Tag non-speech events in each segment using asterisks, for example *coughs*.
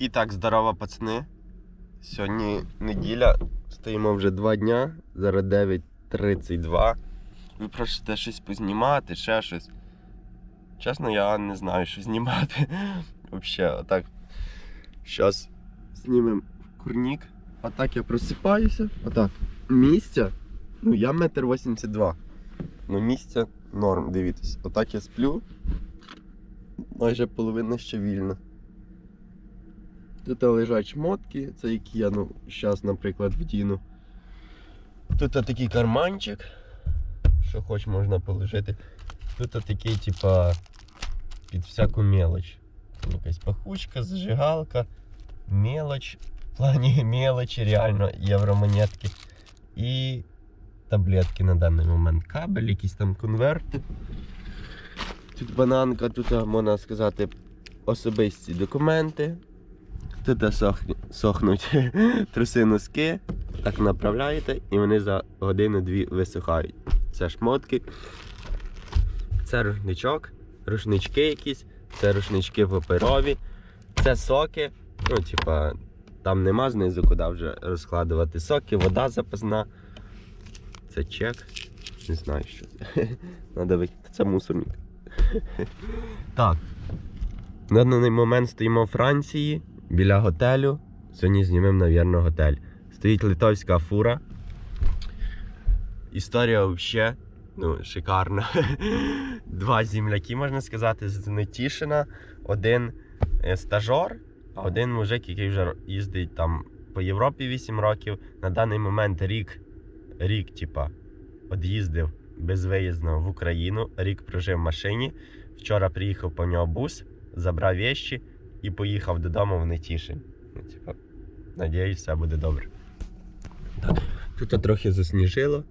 І так, здорово, пацани. Сьогодні неділя, стоїмо вже два дня, зараз 9.32. Ви просите щось познімати, ще щось. Чесно, я не знаю, що знімати. *laughs* Взагалі, отак. Зараз знімемо курнік. Отак я просипаюся. Отак. Місця. Ну, я метр 82. Ну, місця норм, дивіться. Отак я сплю. Майже половина ще вільна. Тут лежать шмотки, це які я ну, зараз, наприклад, вдіну. Тут такий карманчик, що хоч можна положити. Тут такий, типа, під всяку мелоч. Якась пахучка, зажигалка, мелоч, в плані *laughs* мелочі, реально євромонетки. І таблетки на даний момент. Кабель, якісь там конверти. Тут бананка, тут, можна сказати, особисті документи. Тут сохнуть *laughs* труси носки, так направляєте і вони за годину-дві висихають. Це шмотки, це рушничок, рушнички якісь, це рушнички паперові, це соки. Ну, типа, там нема знизу, куди вже розкладувати соки, вода запасна. Це чек. Не знаю, що це. *laughs* Надо викинути. Це мусорник. *laughs* Так. На даний момент стоїмо в Франції біля готелю. Сьогодні знімемо, навірно, готель. Стоїть литовська фура. Історія взагалі ну, шикарна. *laughs* Два земляки, можна сказати, з Нетішина. Один е, стажор, а один мужик, який вже їздить там по Європі 8 років. На даний момент рік, рік, типа, од'їздив безвиїзно в Україну. Рік прожив в машині. Вчора приїхав по нього бус, забрав вещі і поїхав додому в Нетішин. Ну, типа, надіюсь, все буде добре. Так. Тут трохи засніжило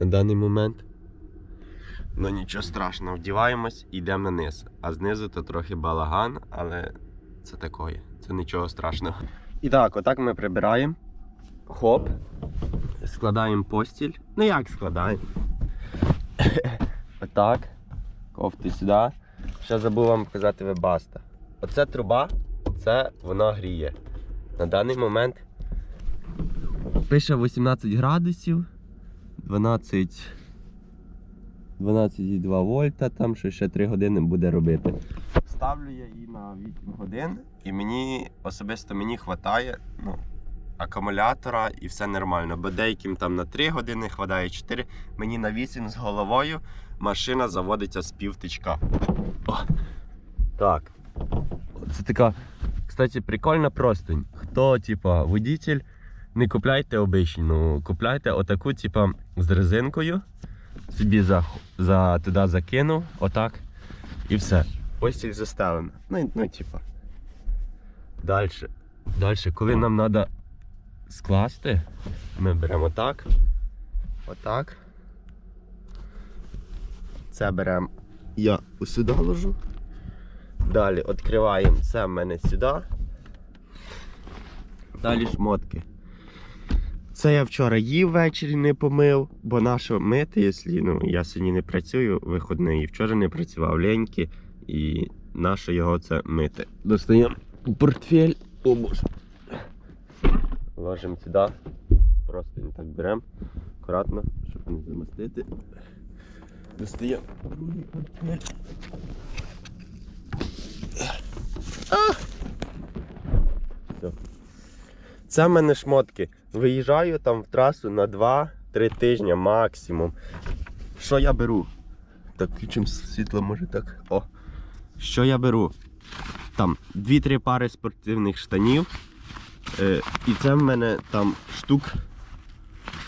на даний момент. Ну нічого страшного, вдіваємось і йдемо на низ. А знизу то трохи балаган, але це такое, це нічого страшного. І так, отак ми прибираємо. Хоп. Складаємо постіль. Ну як складаємо? *coughs* Отак. Кофти сюди. Ще забув вам показати вебаста. Оце труба, це вона гріє. На даний момент пише 18 градусів, 12, 12,2 вольта, там що ще 3 години буде робити. Ставлю я її на 8 годин і мені особисто мені вистачає ну, акумулятора і все нормально. Бо деяким там на 3 години хватає 4, мені на 8 з головою машина заводиться з півтичка. О, так. Це така, кстати, прикольна простинь. Хто, типа, водитель, не купляйте обичну, купляйте отаку, типа, з резинкою. Собі за, за, туди закинув, отак. І все. Постіль застелена. Ну, ну типа. Далі. Далі, коли нам треба скласти, ми беремо отак. Отак. Це беремо я сюди ложу. Далі відкриваємо це в мене сюди. Далі шмотки. Це я вчора їв ввечері не помив, бо нащо мити, якщо ну, я сьогодні не працюю, виходний, і вчора не працював леньки, і нащо його це мити. Достаємо портфель. О боже. Ложимо сюди. Просто не так беремо. Акуратно, щоб не замастити. Достаємо другий портфель. Все. Це в мене шмотки. Виїжджаю там в трасу на 2-3 тижні максимум. Що я беру? Так, включимо світло, може так. О. Що я беру? Там 2-3 пари спортивних штанів. Е, і це в мене там штук.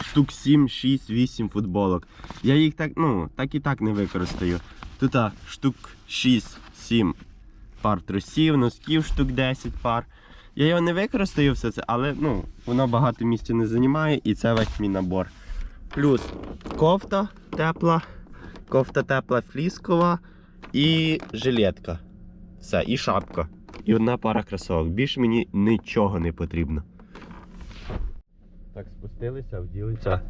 Штук 7, 6, 8 футболок. Я їх так, ну, так і так не використаю. Тут а, штук 6-7 пар трусів, носків штук 10 пар. Я його не використаю все це, але ну, воно багато місця не займає і це весь мій набор. Плюс кофта тепла, кофта тепла фліскова і жилетка. Все, і шапка. І одна пара кросовок. Більше мені нічого не потрібно. Так, спустилися, вділися.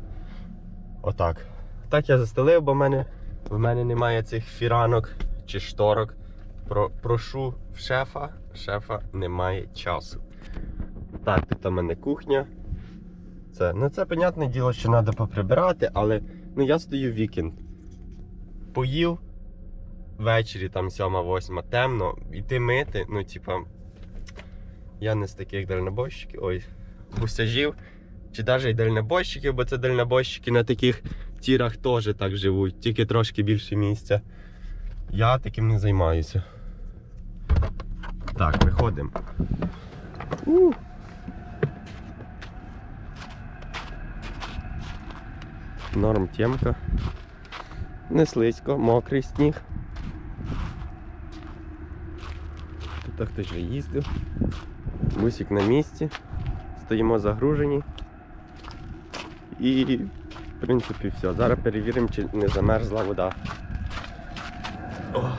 Отак. Так я застелив, бо в мене, в мене немає цих фіранок чи шторок. Про, прошу в шефа, шефа немає часу. Так, тут у мене кухня. Це, ну це, понятне діло, що треба поприбирати, але ну, я стою вікенд. Поїв ввечері, там 7-8, темно, іти мити, ну, типа, я не з таких дальнобойщиків, ой, гусяжів, чи навіть дальнобойщиків, бо це дальнобойщики на таких тірах теж так живуть, тільки трошки більше місця. Я таким не займаюся. Так, виходимо. Норм темка. Не слизько, мокрий сніг. Тут хтось вже їздив. Бусик на місці. Стоїмо загружені. І в принципі все. Зараз перевіримо, чи не замерзла вода. О,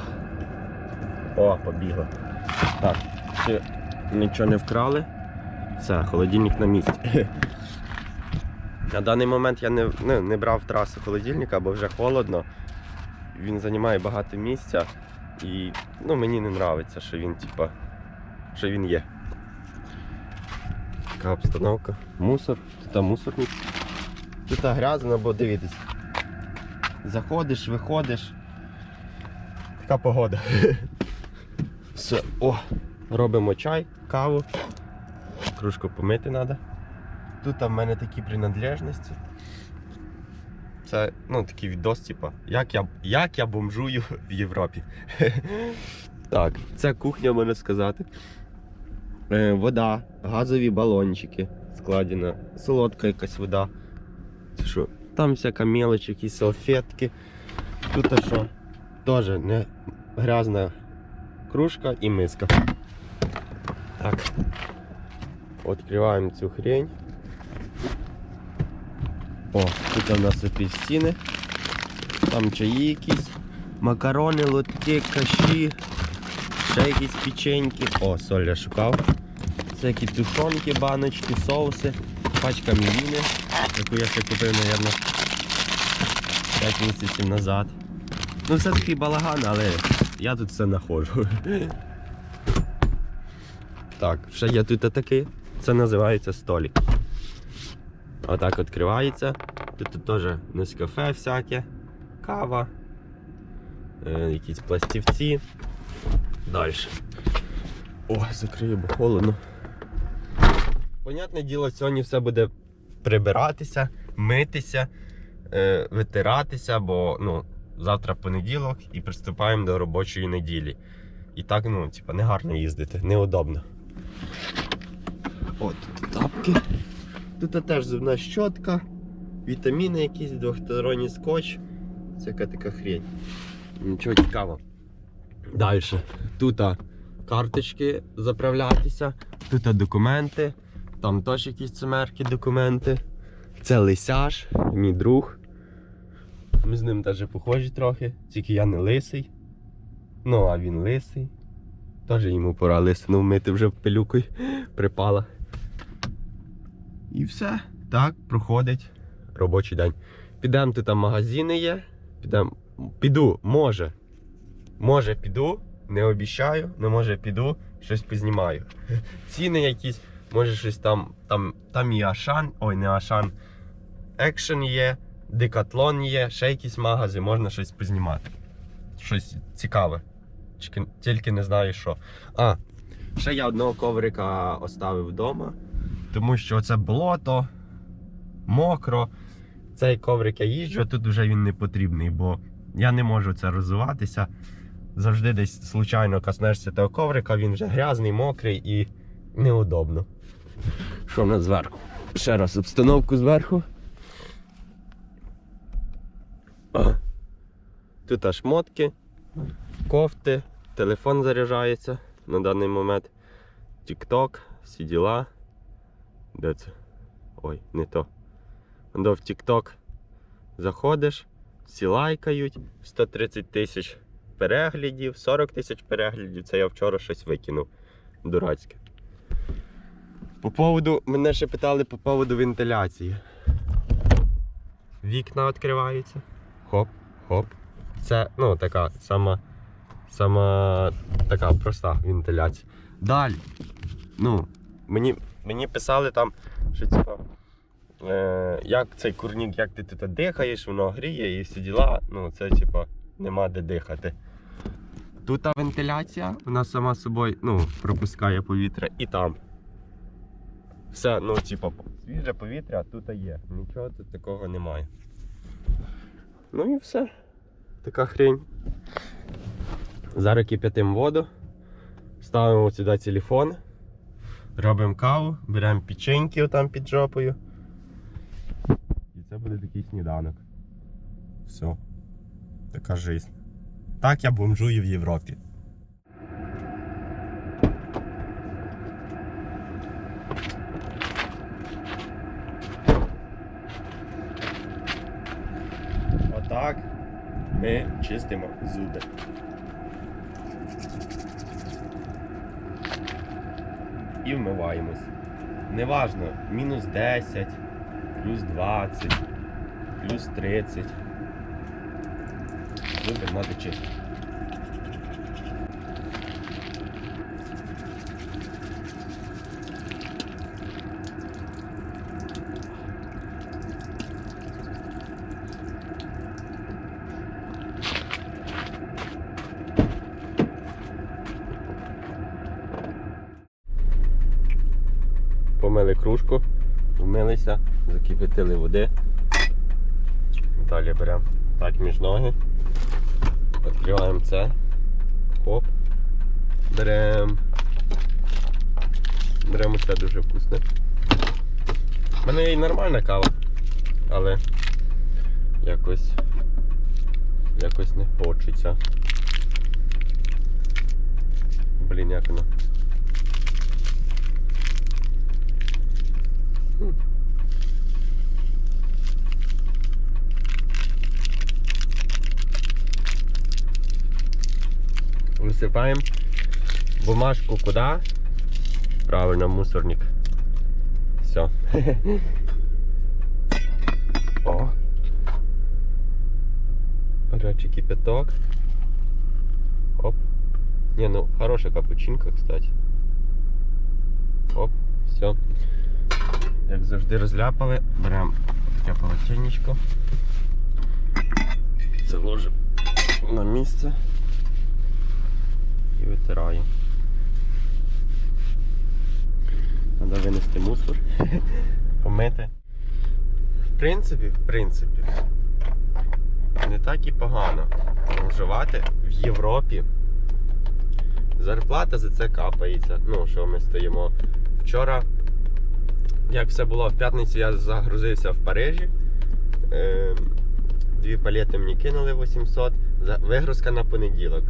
О побігла. Так, ще нічого не вкрали. Все, холодильник на місці. *laughs* На даний момент я не, ну, не брав трасу холодильника, бо вже холодно. Він займає багато місця і ну, мені не подобається, що він типа, що він є. Така обстановка. Мусор, тут мусорник. Тут грязно, бо дивитесь. Заходиш, виходиш. Така погода. *laughs* Все, о, робимо чай, каву. Кружку помити треба. Тут в мене такі принадлежності. Це ну, такий відос, типа, як я, як я бомжую в Європі. *laughs* так, це кухня, можна сказати. Е, вода, газові балончики складена, солодка якась вода. Це що? Там всяка мелоч, якісь салфетки. Тут що? Теж не грязна кружка і миска. Так. Відкриваємо цю хрень. О, тут у нас апельсини. Там чаї якісь, макарони, лотки, каші, ще якісь печеньки. О, соль я шукав. Всякі тушонки, баночки, соуси, пачка мівіни, яку я ще купив, мабуть, 5 місяців назад. Ну, все такий балаган, але я тут все знаходжу. Так, ще є тут такий. Це називається столик. Отак відкривається. Тут теж нескафе всяке, кава, е, якісь пластівці. Далі. О, закрию, бо холодно. Понятне діло, сьогодні все буде прибиратися, митися, е, витиратися, бо ну, завтра понеділок і приступаємо до робочої неділі. І так, ну, типа, не гарно їздити, неудобно. От тут тапки. Тут теж зубна щотка, вітаміни якісь, двохсторонній скотч. Всяка така хрень. Нічого цікавого. Далі. Тут карточки заправлятися, тут документи, там теж якісь цимерки документи. Це лисяж, мій друг. Ми з ним теж похожі трохи, тільки я не лисий. Ну, а він лисий. Теж йому пора лисину вмити вже пилюкою припала. І все. Так, проходить робочий день. Підемо тут там магазини є. Підем. Піду, може. Може піду, не обіцяю, але може піду, щось познімаю. Ціни якісь, може щось там. Там там і Ашан, ой, не Ашан. Екшен є, Декатлон є, ще якісь магази, можна щось познімати. Щось цікаве. Тільки, не знаю що. А, ще я одного коврика оставив вдома. Тому що це болото, мокро. Цей коврик я їжджу, а тут вже він не потрібний, бо я не можу це розвиватися. Завжди десь случайно коснешся того коврика, він вже грязний, мокрий і неудобно. Що в нас зверху? Ще раз обстановку зверху. О. Тут аж шмотки, кофти, телефон заряджається на даний момент. Тік-ток, всі діла. Де це? Ой, не то. До в TikTok заходиш, всі лайкають, 130 тисяч переглядів, 40 тисяч переглядів. Це я вчора щось викинув. Дурацьке. По поводу, мене ще питали по поводу вентиляції. Вікна відкриваються. Хоп, хоп. Це ну, така сама, сама така проста вентиляція. Далі. Ну, мені Мені писали там, що типа, е, як цей курнік, як ти тут дихаєш, воно гріє і всі діла. Ну, це типа нема де дихати. Тут вентиляція, вона сама собою ну, пропускає повітря і там. Все, ну, типа, свіже повітря тут є. Нічого тут такого немає. Ну і все. Така хрень. Зараз кип'ятимо воду, ставимо сюди телефон, робимо каву, беремо печеньки там під жопою. І це буде такий сніданок. Все. Така жизнь. Так я бомжую в Європі. Отак ми чистимо зуби. І вмиваємось. Неважно, мінус 10, плюс 20, плюс 30. Зуби мати чисто. Помили кружку, вмилися, води. Далі беремо так між ноги. Відкриваємо це. Хоп. Беремо. Беремо це дуже вкусне. У мене є нормальна кава, але якось якось не хочеться. Блін, як воно. М. Высыпаем бумажку куда? Правильно, мусорник. Все. О. Горячий кипяток. Оп. Не, ну хорошая капучинка, кстати. Оп, все. Як завжди розляпали, беремо таке полотенечко. Це ложимо на місце і витираємо. Треба винести мусор, *laughs* помити. В принципі, в принципі, не так і погано проживати в Європі. Зарплата за це капається. Ну, що ми стоїмо. Вчора як все було в п'ятницю, я загрузився в Парижі. Е, Дві палети мені кинули 800, вигрузка на понеділок.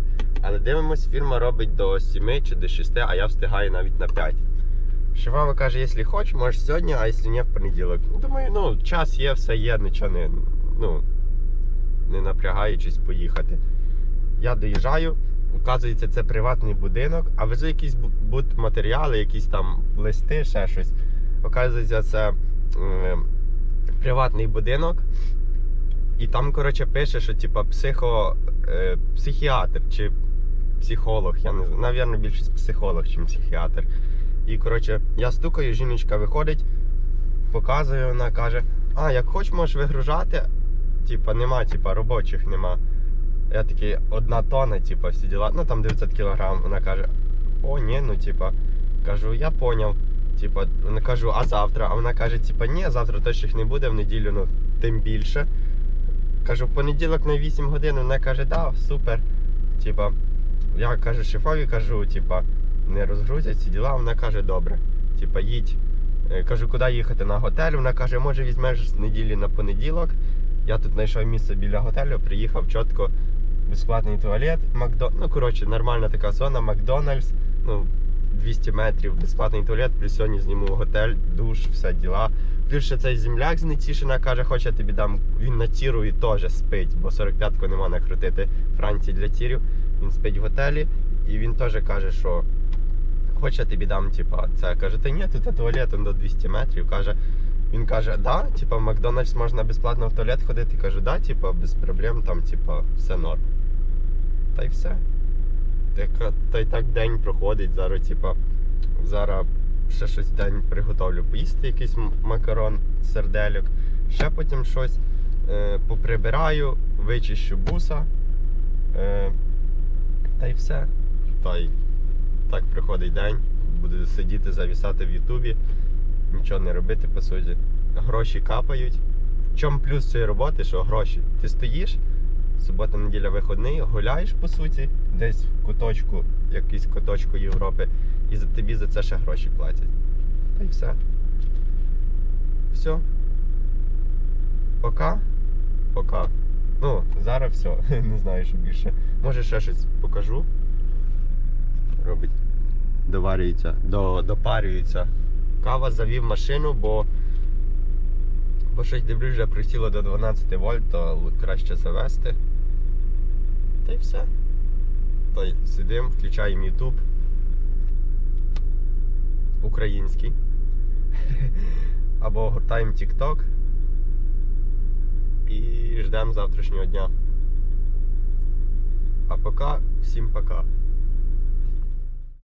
Але дивимось, фірма робить до 7 чи до 6, а я встигаю навіть на 5. Шивава каже, якщо хочеш, можеш сьогодні, а якщо ні, в понеділок. Думаю, ну, час є, все є, нічого не, ну, не напрягаючись поїхати. Я доїжджаю, Оказується, це приватний будинок, а везу якісь будматеріали, якісь там листи, ще щось. Оказується, це е, приватний будинок. І там, коротше, пише, що типа психо, е, психіатр чи психолог, я не знаю, навірно, більше психолог, ніж психіатр. І коротше, я стукаю, жіночка виходить, показує, вона каже: А, як хоч можеш вигружати, типа нема, типа робочих нема. Я такий, одна тонна, типа, всі діла. Ну там 900 кілограм. Вона каже, о, ні, ну типа, кажу, я поняв. Типа, вона кажу, а завтра? А вона каже, типа, ні, завтра точно їх не буде, в неділю, ну, тим більше. Кажу, в понеділок на 8 годин, вона каже, да, супер. Типа, я кажу, шефові кажу, типа, не розгрузять ці діла, вона каже, добре. Типа, їдь. Е, Кажу, куди їхати на готель? Вона каже, може візьмеш з неділі на понеділок. Я тут знайшов місце біля готелю, приїхав чітко, безплатний туалет, Макдо... ну коротше, нормальна така зона, Макдональдс, ну 200 метрів, безплатний туалет, плюс сьогодні зніму готель, душ, все діла. Плюс ще цей земляк з каже, хоч я тобі дам, він на тіру і теж спить, бо 45-ку нема накрутити Франції для тірів. Він спить в готелі, і він теж каже, що хоч я тобі дам, типа, це каже, та ні, тут туалет он до 200 метрів. Каже, він каже, да, типа в Макдональдс можна безплатно в туалет ходити. Кажу, да, типа, без проблем, там, типа, все норм. Та й все. Так, та й так день проходить. Зараз, типа, зараз ще щось день приготовлю. Поїсти якийсь макарон, сердельок, ще потім щось е, поприбираю, вичищу буса. Та й все. Та й так приходить день. Буду сидіти, завісати в Ютубі, нічого не робити по суті. Гроші капають. В чому плюс цієї роботи, що гроші? Ти стоїш, субота, неділя, виходний, гуляєш по суті, десь в куточку, якийсь куточку Європи, і тобі за це ще гроші платять. Та й все. Все. Пока. Пока. Ну, зараз все. *laughs* Не знаю, що більше. Може ще щось покажу. Робить. Доварюється, до, допарюється. Кава завів машину, бо. Бо щось дивлюсь, вже присіло до 12 вольт, то краще завести. Та й все. Та й сидимо, включаємо YouTube. Український. *laughs* Або гортаємо TikTok. І ждемо завтрашнього дня. А пока, всім пока.